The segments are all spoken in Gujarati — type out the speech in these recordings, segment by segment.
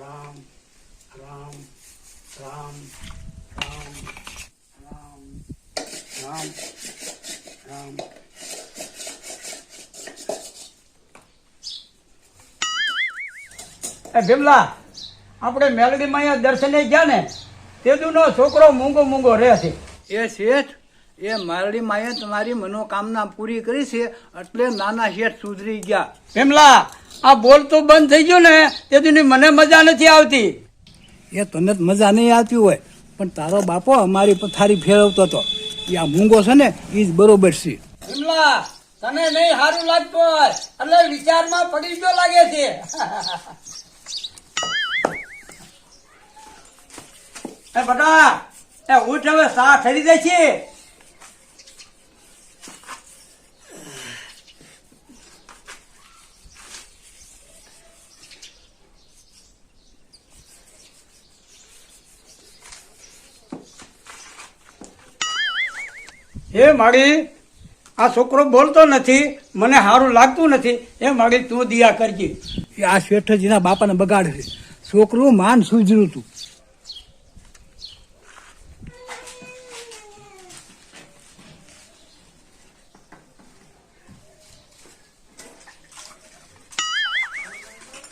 રામ રામ રામ રામ રામ રામ રામ. એ ભીમલા આપણે મેલડીમાં અહીંયા દર્શને ગયા ને તેદુનો છોકરો મૂંગો મૂંગો રહે છે. એ શેઠ એ મારડી માએ તમારી મનોકામના પૂરી કરી છે એટલે નાના શેઠ સુધરી ગયા. ભીમલા આ બોલ તો બંધ થઈ ગયું ને તેથી મને મજા નથી આવતી. એ તને મજા નહીં આવતી હોય પણ તારો બાપો અમારી પથારી ફેરવતો હતો એ આ મૂંગો છે ને એ જ બરોબર છે. ભીમલા તને નહીં સારું લાગતું હોય એટલે વિચારમાં પડી ગયો લાગે છે. એ બટા એ ઉઠ હવે સા ઠરી છે. હે માડી આ છોકરો બોલતો નથી મને સારું લાગતું નથી. એ માળી તું દિયા કરજે. આ શેઠ જ બાપાને બગાડે છે. છોકરું માન સુજરું તું.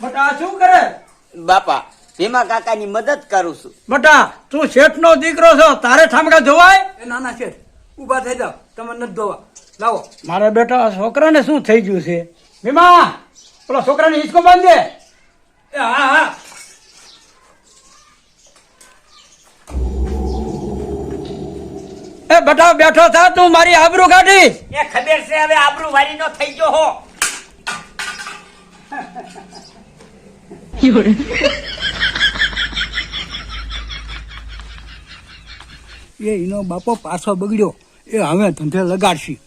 બટા શું કરે? બાપા ભીમા કાકાની મદદ કરું છું. બટા તું શેઠ નો દીકરો છો તારે ઠામડા જોવાય નાના શેઠ. ઊભા થઈ જાઓ. તમે નથી ધોવા. લાવો. મારા બેટા છોકરા છોકરાને શું થઈ ગયું છે? ભીમા પેલા છોકરાને હિંચકો બાંધે એ હા હા. એ બટા બેઠો થા તું મારી આબરૂ કાઢી. એ ખબર છે હવે આબરૂ વારી નો થઈ ગયો હો. એ એનો બાપો પાછો બગડ્યો. એ હવે ધંધે લગાડશી.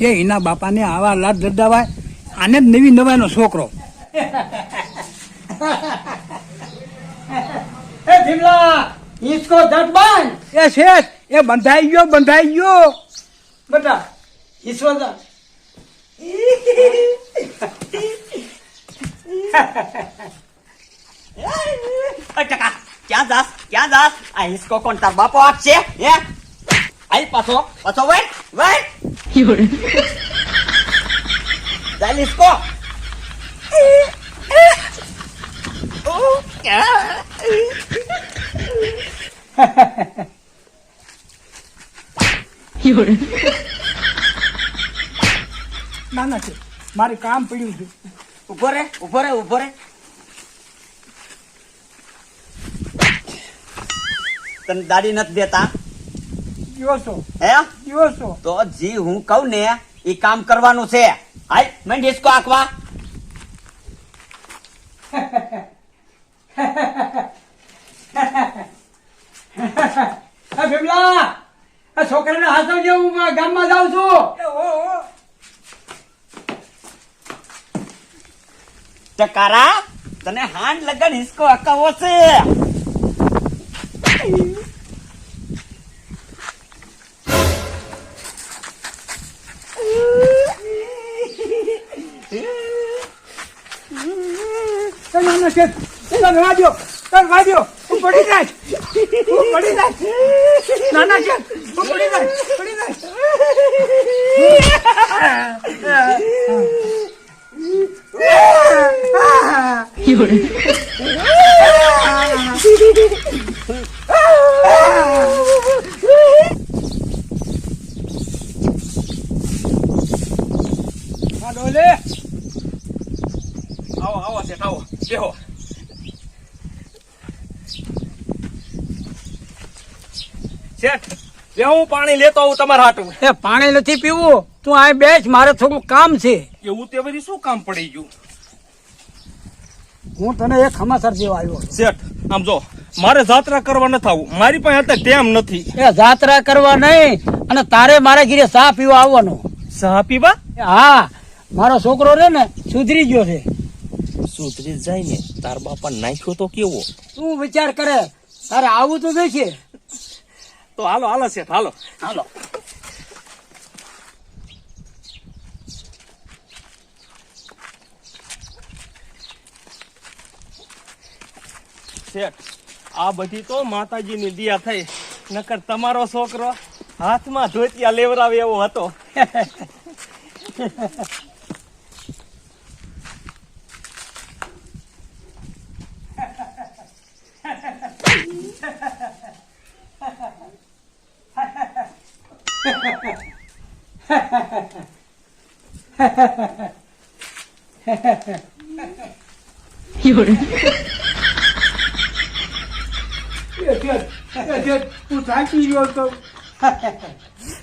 એ એના બાપાને આવા લાદ દડાવાય આને જ નવી નવાયનો છોકરો. એ ભીમલા બાંધ. એ શેઠ એ બંધાઈ ગયો બંધાઈ ગયો. બેટા અ ટકા ક્યાં જાસ? ક્યાં જાસ? આ હિસકો કોણ તાર બાપો આપશે હે? આઈ પાછો. પાછો વઈ વઈ ચાલ હિસકો. ના ના છે. મારે કામ પડ્યું છે. ઊભો રે ઊભો રે ઊભો રે. તને દાડી નથી દેતા? દિવસો હે? દિવસો તો જી હું કહું ને એ કામ કરવાનું છે. હાલ મંડ હિસકો આંકવા એ ભીમલા આ છોકરાને હાથવજે હું ગામમાં જાઉં છું. ટકારા તને હાંડ લગન હિસકો હકાવો છે એ ના ના શેઠ તમે વાજો તમે વાજો હું પડી જાય હું પડી જાય ના ના શેઠ હું પડી જાય પડી જાય હા આવો બે હું પાણી લેતો આવું તમારા હાટું એ પાણી નથી પીવું. તું આ બેસ, મારે થોડું કામ છે. એવું તે બધી શું કામ પડી ગયું? હું તને એક સમાચાર દેવા આવ્યો શેઠ આમ જો મારે જાત્રા કરવા નથી થાવું. મારી પાસે અત્યારે ટેમ નથી. એ જાત્રા કરવા નહીં અને તારે મારા ઘીરે ચા પીવા આવવાનો. ચા પીવા? હા મારો છોકરો રે ને સુધરી ગયો છે. સુધરી જાય ને તાર બાપા નાખ્યો તો કેવો? તું વિચાર કરે તારે આવું તો જોઈએ તો હાલો હાલો શેઠ હાલો. હાલો. શેઠ આ બધી તો માતાજીની દિયા થઈ. નકર તમારો છોકરો હાથમાં ધોતિયા લેવરાવે એવો હતો. એ શેઠ,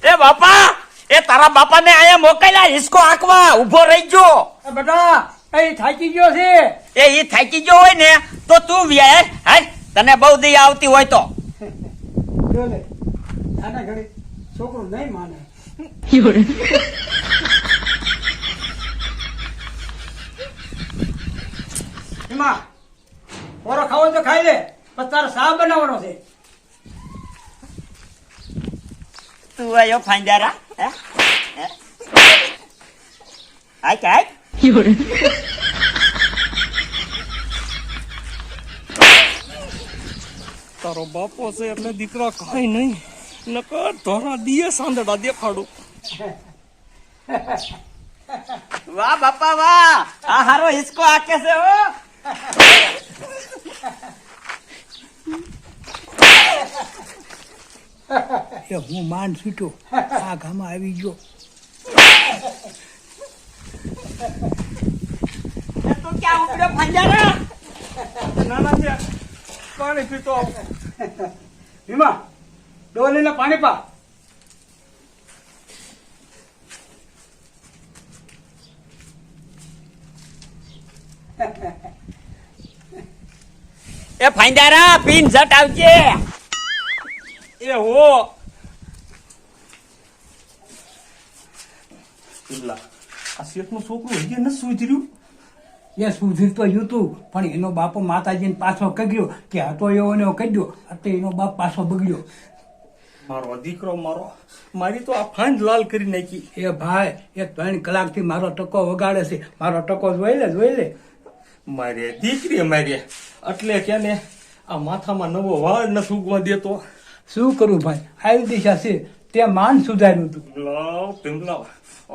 એ બાપા એ તારા બાપાને અહીંયા મોકલ્યા હિસકો આંકવા ઊભો રહી ગયો. બેટા એ થાકી ગયો છે. એ ઈ થાકી ગયો હોય ને તો તું વ્યાય. હાય તને બહુ દી આવતી હોય તો. આના છોકરો નહીં માને. એમાં ઓરો ખાવો તો ખાઈ લે. પણ તારે શાક બનાવવાનો છે. તું આયો ફાંજારા હે? આય કે હાય. તારો બાપો છે એટલે દીકરા કઈ નહીં. નકર ધોરા દિયે સાંદડા દેખાડું. વાહ બાપા વાહ. આ હારો હિસકો આકે છે હો. એ હું માન છૂટો આ ગામમાં આવી ગયો. પાણી પીતો ભીમા ડોલીને પાણી પા. એ ફાંજારા પીન ઝટ આવજે. એ હો. પેલા આ શેઠનું છોકરું હજી ન સુધર્યું? એ સુધરતો યુતું પણ એનો બાપો માતાજીને પાછો કગ્યો કે હતો એવો ને એવો કગ્યો એટલે એનો બાપ પાછો બગડ્યો. મારો દીકરો મારો મારી તો આ ફાંજ લાલ કરી નાખી. એ ભાઈ એ ત્રણ કલાકથી મારો ટકો વગાડે છે. મારો ટકો જોઈ લે જોઈ લે. મારે દીકરી મારે. એટલે કે ને આ માથામાં નવો વાળ ન સૂગવા દેતો. શું કરું ભાઈ? આવી દિશા છે. તે માન સુધાર્યું હતું. લાવ પિંગલાવ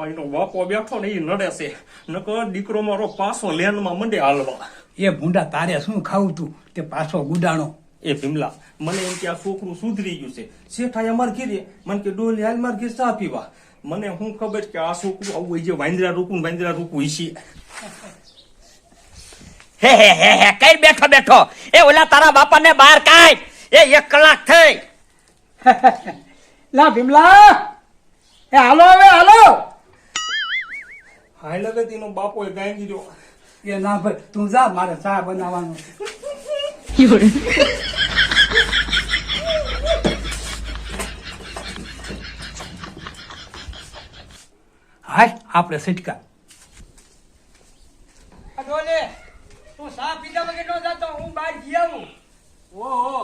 એનો બાપો બેઠો ને એ નડે છે. નકર દીકરો મારો પાછો લેનમાં મંડે હાલવા. એ ભૂંડા તારે શું ખાવું તું? તે પાછો ગુડાણો. એ ભીમલા મને એમ કે આ છોકરું સુધરી ગયું છે. શેઠાએ અમાર ઘીરે મને કે ડોલી હાલ માર ઘેર ચા પીવા. મને હું ખબર કે આ છોકરું આવું હોય જે વાંદરા રૂકું ને વાંદરા રૂકું છે. હે હે હે હે કઈ બેઠો બેઠો? એ ઓલા તારા બાપાને બહાર કાઢ. એ એક કલાક થઈ. લા ભીમલા! એ હાલો હવે હાલો! હાઈ કે તેનો બાપો એ ગાઈ ગીર્યો એ ના ભાઈ તું જા મારે ચા બનાવવાનો. હાય આપણે સિટકા ડોલે તું સા પીધા વગર નો જાતો હું બહાર જઈ આવું ઓહો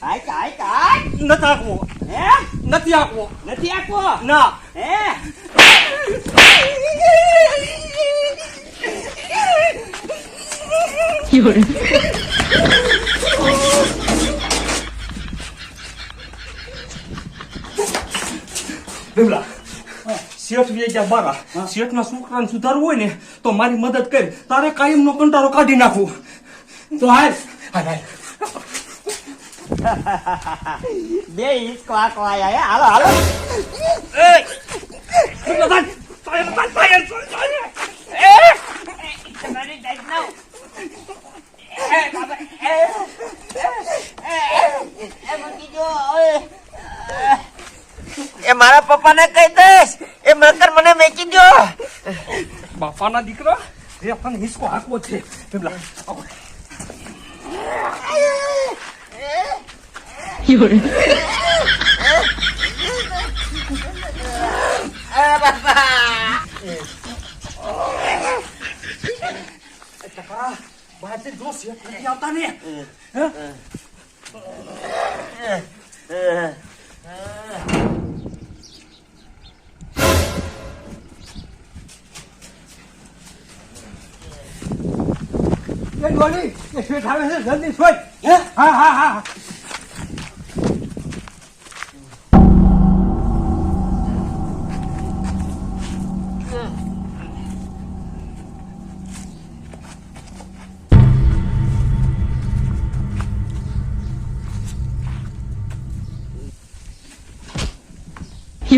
કાઈ કાઈ કાઈ નથી આકવો હે? નથી આકવો નથી આખો ના. હે? ભીમલા શેઠ વે ગયા બારા. શેઠના છોકરાને સુધારવું હોય ને તો મારી મદદ કરી. તારે કાયમનો કંટાળો કાઢી નાખું તો હાય હાય બે હિસકો આખો આયા. હે હાલો હાલો. એ! મારા પપ્પાને કહી દઈશ. એ મકર મને મેકી દો. બાપાના દીકરા? એ આપણને હિસકો હાંકવો છે. ભીમલા આવો. એ બાપા બહારથી જો શેઠ નથી આવતા ને હે? એ ડોલી એ શેઠ આવે છે જલ્દી સોચ હે હા હા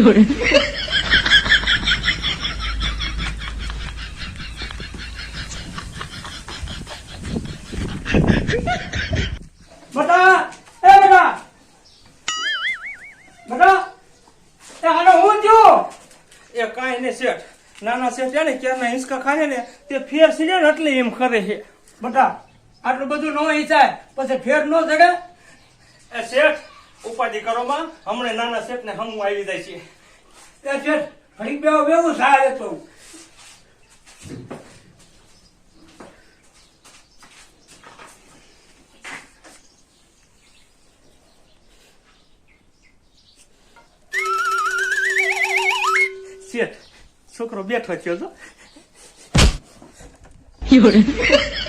હા બટા એ બટા બટા એ આનો હું થયું? એ કાંઈ નહીં શેઠ. નાના શેઠ છે ને ક્યારના હિંચકા ખાય ને તે ફેર સીડે ને એટલે એમ કરે છે. બટા આટલું બધું ન હિંચાય પછી ફેર ન જગે? એ શેઠ ઉપાધિ કરો માં હમણાં નાના શેઠ ને હમું આવી જાય છે. એ છે ઘડીક બેવો બેવું થાય તો. શેઠ છોકરો બેઠો થયો 人，